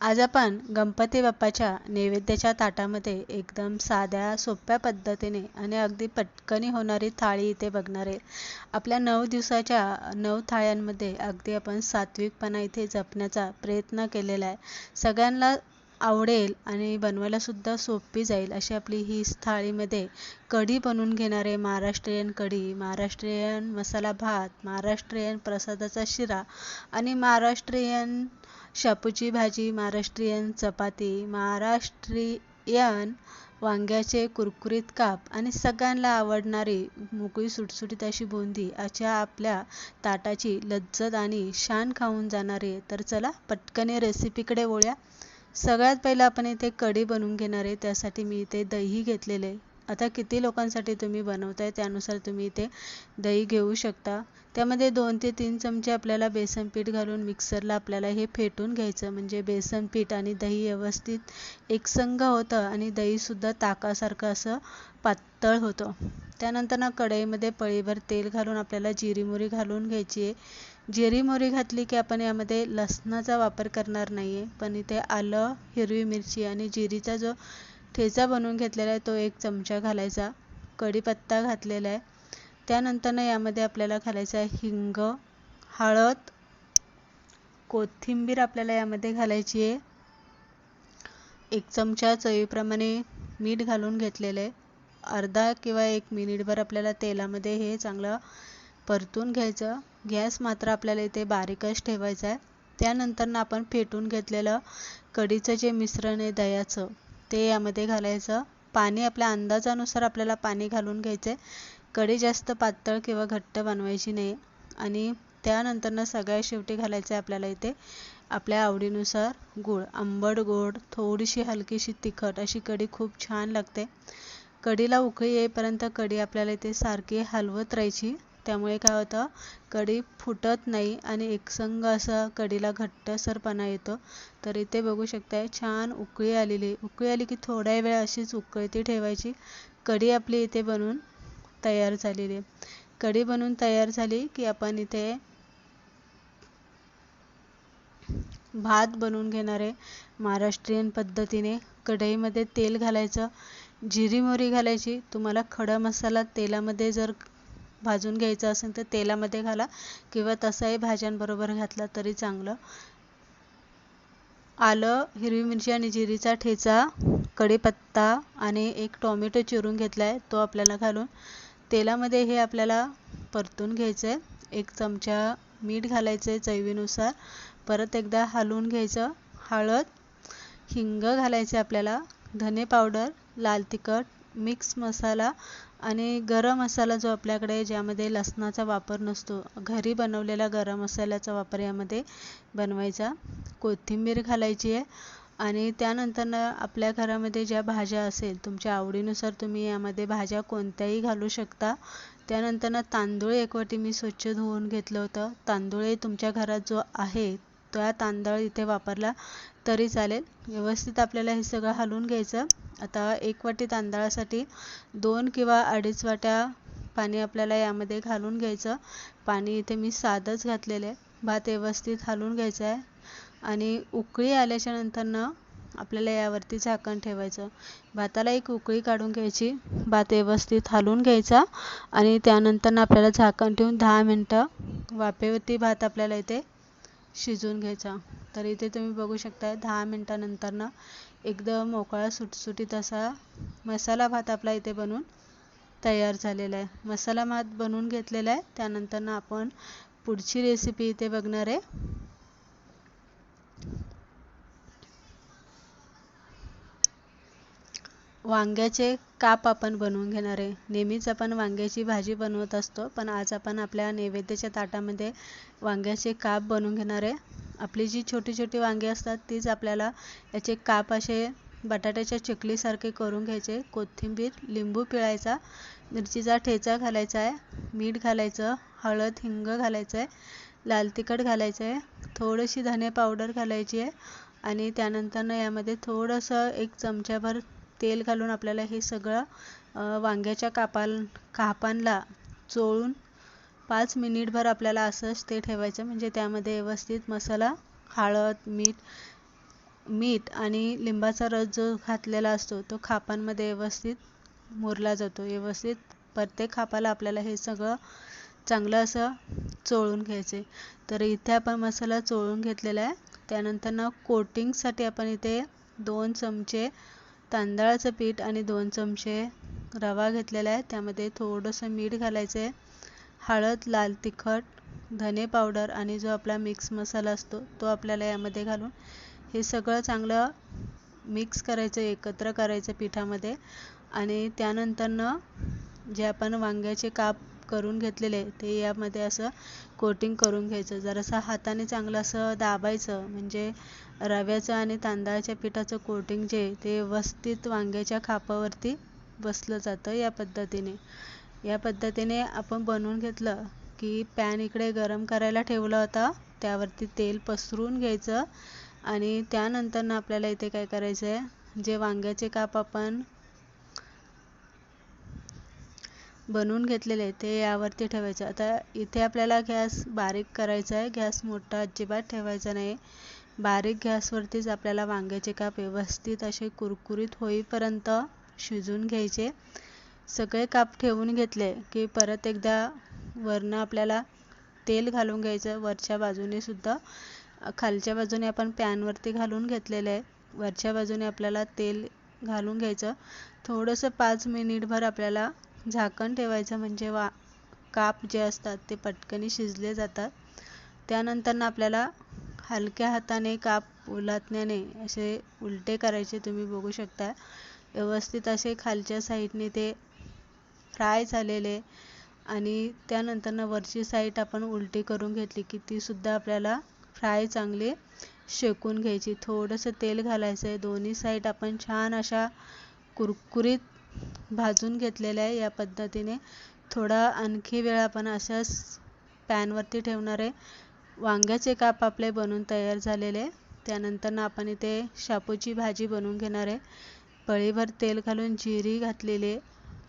आज आपण गणपती बाप्पाच्या नैवेद्याच्या ताटामध्ये एकदम साध्या सोप्या पद्धतीने आणि अगदी पटकनी होणारी थाळी इथे बघणार आहे. आपल्या नऊ दिवसाच्या नऊ थाळ्यांमध्ये अगदी आपण सात्विकपणा इथे जपण्याचा प्रयत्न केलेला आहे. सगळ्यांना आवडेल आणि बनवायलासुद्धा सोपी जाईल अशी आपली ही थाळीमध्ये कढी बनवून घेणारे महाराष्ट्रीयन कढी महाराष्ट्रीयन मसाला भात महाराष्ट्रीयन प्रसादाचा शिरा आणि महाराष्ट्रीयन शापूची भाजी महाराष्ट्रीयन चपाती महाराष्ट्रीयन वांग्याचे कुरकुरीत काप आणि सगळ्यांना आवडणारी मोकळी सुटसुटीत अशी बुंदी अशा आपल्या ताटाची लज्जत आणि शान खाऊन जाणारे. तर चला पटकन रेसिपीकडे वळूया. सगळ्यात पहिलं आपण इथे कढी बनवून घेणार आहे त्यासाठी मी इथे दही घेतलेले आता किती लोकांसाठी तुम्ही बनवताय त्यानुसार तुम्ही इथे दही घेऊ शकता. त्यामध्ये दोन ते तीन चमचे आपल्याला बेसन पीठ घालून मिक्सरला आपल्याला हे फेटून घ्यायचं. म्हणजे बेसन पीठ आणि दही व्यवस्थित एकसंग होतं आणि दहीसुद्धा ताकासारखं असं पातळ होतं. त्यानंतर ना कढईमध्ये पळीभर तेल घालून आपल्याला जिरी मोहरी घालून घ्यायची आहे. जिरी मोहरी घातली की आपण यामध्ये लसणाचा वापर करणार नाही आहे पण इथे आलं हिरवी मिरची आणि जिरीचा जो ठेचा बनवून घेतलेला आहे तो एक चमचा घालायचा कढीपत्ता घातलेला आहे. त्यानंतरनं यामध्ये आपल्याला घालायचं आहे हिंग हळद कोथिंबीर आपल्याला यामध्ये घालायची आहे. एक चमचा चवीप्रमाणे मीठ घालून घेतलेलं आहे. अर्धा किंवा एक मिनिटभर आपल्याला तेलामध्ये हे चांगलं परतून घ्यायचं. गॅस मात्र आपल्याला इथे बारीकच ठेवायचा आहे. त्यानंतरनं आपण फेटून घेतलेलं कढीचं जे मिश्रण आहे दह्याचं ते यामध्ये घालायचं. पाणी आपल्या अंदाजानुसार आपल्याला पाणी घालून घ्यायचं आहे कढी जास्त पातळ किंवा घट्ट बनवायची नाही. आणि त्यानंतरनं सगळ्या शेवटी घालायचं आहे आपल्याला इथे. आपल्या आवडीनुसार गूळ आंबट गोड थोडीशी हलकीशी तिखट अशी कढी खूप छान लागते. कढीला उकळी येईपर्यंत कढी आपल्याला इथे सारखी हलवत राहायची. त्यामुळे काय होतं कढी फुटत नाही आणि एकसंग असं कढीला घट्टसरपणा येतो. तर इथे बघू शकताय छान उकळी आलेली उकळी आली की थोड्या वेळ अशीच उकळती ठेवायची. कढी आपली इथे बनून तयार झालेली आहे. कढी बनवून तयार झाली की आपण इथे भात बनवून घेणार आहे. महाराष्ट्रीयन पद्धतीने कढईमध्ये तेल घालायचं जिरी मोहरी घालायची. तुम्हाला खडा मसाला तेलामध्ये जर भाजून घ्यायचं असेल तर तेलामध्ये घाला किंवा तसाही भाज्यांबरोबर घातला तरी चांगलं. आलं हिरवी मिरची आणि जिरीचा ठेचा कढीपत्ता आणि एक टोमॅटो चिरून घेतला आहे तो आपल्याला घालून. तेलामध्ये हे आपल्याला परतून घ्यायचं आहे एक चमचा मीठ घालायचं आहे चवीनुसार. परत एकदा हलवून घ्यायचं. हळद हिंग घालायचे आपल्याला. धने पावडर लाल तिखट मिक्स मसाला आणि गरम मसाला जो आपल्याकडे ज्यामध्ये लसणाचा वापर नसतो घरी बनवलेला गरम मसाल्याचा वापर यामध्ये बनवायचा. कोथिंबीर घालायची आहे आणि त्यानंतर आपल्या घरामध्ये ज्या भाज्या असेल तुमच्या आवडीनुसार तुम्ही यामध्ये भाज्या कोणत्याही घालू शकता. त्यानंतरनं तांदूळ एकवटी मी स्वच्छ धुवून घेतलं होतं. तांदूळही तुमच्या घरात जो आहे त्या तांदळ इथे वापरला तरी चालेल. व्यवस्थित आपल्याला हे सगळं हलवून घ्यायचं. आता एक वाटी तांदळासाठी दोन किंवा अडीच वाट्या पाणी आपल्याला यामध्ये घालून घ्यायचं. पाणी इथे मी साधंच घातलेलं आहे. भात व्यवस्थित हलवून घ्यायचं आहे. आणि उकळी आल्याच्या नंतरनं आपल्याला यावरती झाकण ठेवायचं. भाताला एक उकळी काढून घ्यायची. भात व्यवस्थित हलवून घ्यायचा. आणि त्यानंतरनं आपल्याला झाकण ठेवून दहा मिनटं वाफेवरती भात आपल्याला इथे शिजवून घ्यायचा. तर इथे तुम्ही बघू शकता दहा मिनटानंतरनं एकदम मोकळा सुटसुटीत असा मसाला भात आपला इथे बनवून तयार झालेला आहे. मसाला भात बनवून घेतलेला आहे. त्यानंतर ना आपण पुढची रेसिपी इथे बघणार आहे. वांग्याचे काप आपण बनवून घेणार आहे. नेहमीच आपण वांग्याची भाजी बनवत असतो पण आज आपण आपल्या नैवेद्याच्या ताटामध्ये वांग्याचे काप बनवून घेणार आहे. आपली जी छोटी छोटी वांगी असतात तीच आपल्याला याचे काप असे बटाट्याच्या चकलीसारखे करून घ्यायचे. कोथिंबीर लिंबू पिळायचा मिरचीचा ठेचा घालायचा आहे मीठ घालायचं हळद हिंग घालायचं आहे लाल तिखट घालायचं आहे थोडीशी धने पावडर घालायची आहे आणि त्यानंतरनं यामध्ये थोडंसं एक चमच्याभर तेल घालून आपल्याला हे सगळं वांग्याच्या कापाल कापांना चोळून पाच मिनिटभर आपल्याला असंच ते ठेवायचं. म्हणजे त्यामध्ये व्यवस्थित मसाला हळद मीठ मीठ आणि लिंबाचा रस जो घातलेला असतो तो खापांमध्ये व्यवस्थित मुरला जातो. व्यवस्थित प्रत्येक खापाला आपल्याला हे सगळं चांगलं असं चोळून घ्यायचे. तर इथे आपण मसाला चोळून घेतलेला आहे. त्यानंतर ना कोटिंगसाठी आपण इथे दोन चमचे तांदळाचं पीठ आणि दोन चमचे रवा घेतलेला आहे. त्यामध्ये थोडंसं मीठ घालायचं आहे हळद लाल तिखट धने पावडर आणि जो आपला मिक्स मसाला असतो तो आपल्याला यामध्ये घालून हे सगळं चांगलं मिक्स करायचं एकत्र करायचं पिठामध्ये. आणि त्यानंतरनं जे आपण वांग्याचे काप करून घेतलेले ते यामध्ये असं कोटिंग करून घ्यायचं. जरासं हाताने चांगलं असं दाबायचं. म्हणजे रव्याचं आणि तांदळाच्या पिठाचं कोटिंग जे ते व्यवस्थित वांग्याच्या खापावरती बसलं जातं या पद्धतीने. या पद्धतीने आपण बनवून घेतलं की पॅन इकडे गरम करायला ठेवला होता. त्यावरती तेल पसरून घ्यायचं. आणि त्यानंतरनं आपल्याला इथे काय करायचं आहे जे वांग्याचे काप आपण बनवून घेतलेले ते यावरती ठेवायचं. आता इथे आपल्याला गॅस बारीक करायचा आहे. गॅस मोठा अजिबात ठेवायचा नाही. बारीक गॅसवरतीच आपल्याला वांग्याचे काप व्यवस्थित असे कुरकुरीत होईपर्यंत शिजून घ्यायचे. सगळे काप ठेवून घेतले की परत एकदा वरनं आपल्याला तेल घालून घ्यायचं. वरच्या बाजूने सुद्धा खालच्या बाजूने आपण पॅनवरती घालून घेतलेलं आहे. वरच्या बाजूने आपल्याला तेल घालून घ्यायचं. थोडंसं पाच मिनिटभर आपल्याला झाकण ठेवायचं म्हणजे वा काप जे असतात ते पटकनी शिजले जातात. त्यानंतर आपल्याला हलक्या हाताने काप उलटण्याने असे उलटे करायचे तुम्ही बघू शकता. व्यवस्थित असे खालच्या साईडने ते फ्राय झालेले आणि त्यानंतर वरची साईड आपण उलटी करून घेतली की तीसुद्धा आपल्याला फ्राय चांगली शेकून घ्यायची. थोडंसं तेल घालायचं आहे दोन्ही साईड आपण छान अशा कुरकुरीत भाजून घेतलेलं आहे या पद्धतीने. थोडा आणखी वेळ आपण अशाच पॅनवरती ठेवणार आहे वांग्याचे काप आपले बनून तयार झालेले. त्यानंतर आपण इथे शापूची भाजी बनवून घेणार आहे. पळीभर तेल घालून जिरी घातलेली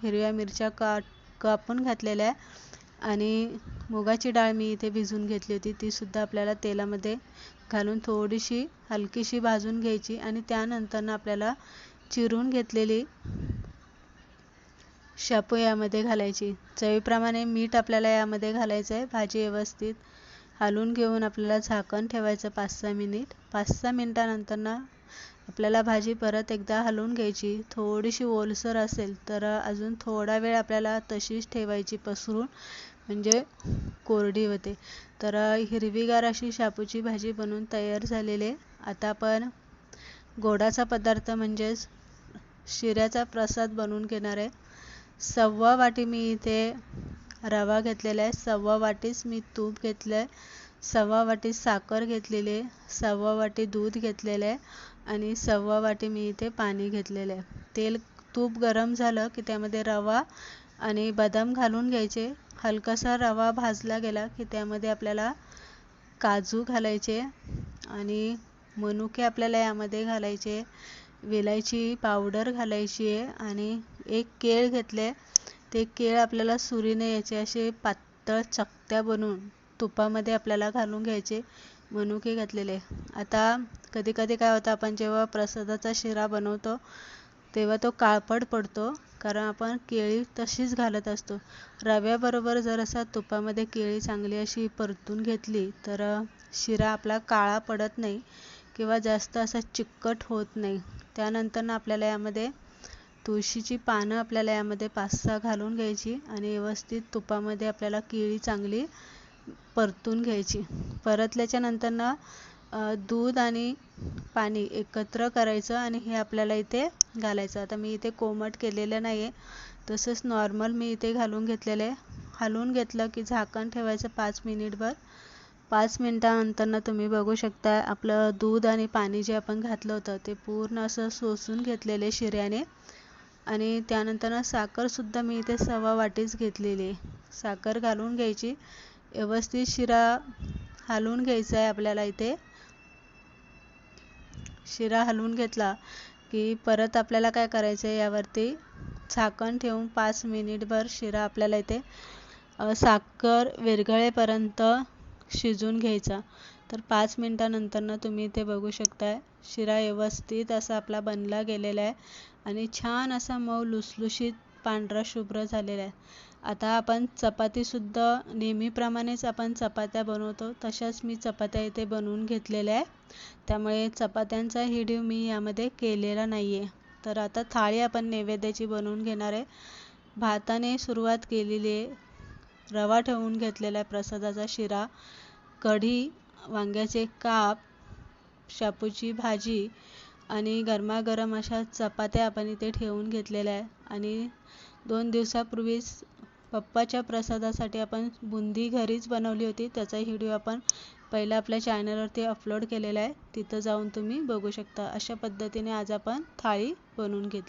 हिरव्या मिरच्या का कापून घातलेल्या आहे. आणि मुगाची डाळ मी इथे भिजवून घेतली होती. तीसुद्धा आपल्याला तेलामध्ये घालून थोडीशी हलकीशी भाजून घ्यायची. आणि त्यानंतर आपल्याला चिरून घेतलेली शापू यामध्ये घालायची. चवीप्रमाणे मीठ आपल्याला यामध्ये घालायचं आहे भाजी व्यवस्थित हलवून घेऊन आपल्याला झाकण ठेवायचं पाच सहा मिनिट. पाच सहा मिनिटानंतर ना आपल्याला भाजी परत एकदा हलवून घ्यायची. थोडीशी ओलसर असेल तर अजून थोडा वेळ आपल्याला तशीच ठेवायची पसरून. म्हणजे कोरडी होते. तर हिरवीगार अशी शापूची भाजी बनवून तयार झालेली आता आपण गोडाचा पदार्थ म्हणजेच शिऱ्याचा प्रसाद बनवून घेणार आहे. सव्वा वाटी मी इथे रवा घेतलेला आहे. सव्वा वाटीच मी तूप घेतलं आहे सव्वा वाटी साखर घेतलेली आहे. सव्वा वाटी दूध घेतलेलं आहे. आणि सव्वा वाटी मी इथे पाणी घेतलेलं आहे. तेल तूप गरम झालं की त्यामध्ये रवा आणि बदाम घालून घ्यायचे. हलकासा रवा भाजला गेला की त्यामध्ये आपल्याला काजू घालायचे आणि मनुके आपल्याला यामध्ये घालायचे. वेलायची पावडर घालायची आहे आणि एक केळ घेतले ते केळ आपल्याला सुरीने याचे असे पातळ चकत्या बनवून तुपामध्ये आपल्याला घालून घ्यायचे मनुके घातलेले. आता कधी कधी काय होतं आपण जेव्हा प्रसादाचा शिरा बनवतो तेव्हा तो काळपट पडतो कारण आपण केळी तशीच घालत असतो. रव्याबरोबर जर असा तुपामध्ये केळी चांगली अशी परतून घेतली तर शिरा आपला काळा पडत नाही किंवा जास्त असा चिकट होत नाही. त्यानंतर आपल्याला यामध्ये तुळशीची पानं आपल्याला यामध्ये पाच सहा घालून घ्यायची आणि व्यवस्थित तुपामध्ये आपल्याला केळी चांगली परतून घ्यायची. परतल्याच्या नंतर दूध आणि पाणी एकत्र करायचं आणि हे आपल्याला इथे घालायचं. आता मी इथे कोमट केलेलं नाही आहे तसंच नॉर्मल मी इथे घालून घेतलेलं आहे. घालून घेतलं की झाकण ठेवायचं पाच मिनिटभर. पाच मिनटानंतर तुम्ही बघू शकता आपलं दूध आणि पाणी जे आपण घातलं होतं ते पूर्ण असं सोसून घेतलेले शिऱ्याने. आणि त्यानंतर साखरसुद्धा मी इथे सव्वा वाटीच घेतलेली आहे. साखर घालून घ्यायची. व्यवस्थित शिरा हलवून घ्यायचा आहे आपल्याला इथे. शिरा हलवून घेतला की परत आपल्याला काय करायचं आहे यावरती झाकण ठेवून पाच मिनिटभर शिरा आपल्याला इथे साखर विरघळेपर्यंत शिजवून घ्यायचा. तर पाच मिनटानंतरनं तुम्ही इथे बघू शकताय. शिरा व्यवस्थित असा आपला बनला गेलेला आहे. आणि छान असा मऊ लुसलुशीत पांढरा शुभ्र झालेला आहे. आता आपण चपातीसुद्धा नेहमीप्रमाणेच आपण चपात्या बनवतो. तशाच मी चपात्या इथे बनवून घेतलेल्या आहे. त्यामुळे चपात्यांचा हिडीव मी यामध्ये केलेला नाही आहे तर आता थाळी आपण नैवेद्याची बनवून घेणार आहे. भाताने सुरुवात केलेली आहे. रवा ठेवून घेतलेला आहे प्रसादाचा शिरा. कढी वांग्याचे काप शापूची भाजी आणि गरमागरम अशा चपात्या आपण इथे ठेवून घेतलेल्या आहे आणि दोन दिवसापूर्वीच पप्पाच्या प्रसादासाठी आपण बुंदी घरीच बनवली होती. त्याचा व्हिडिओ आपण पहिला आपल्या चॅनलवरती अपलोड केलेला आहे. तिथं जाऊन तुम्ही बघू शकता. अशा पद्धतीने आज आपण थाळी बनवून घेतली.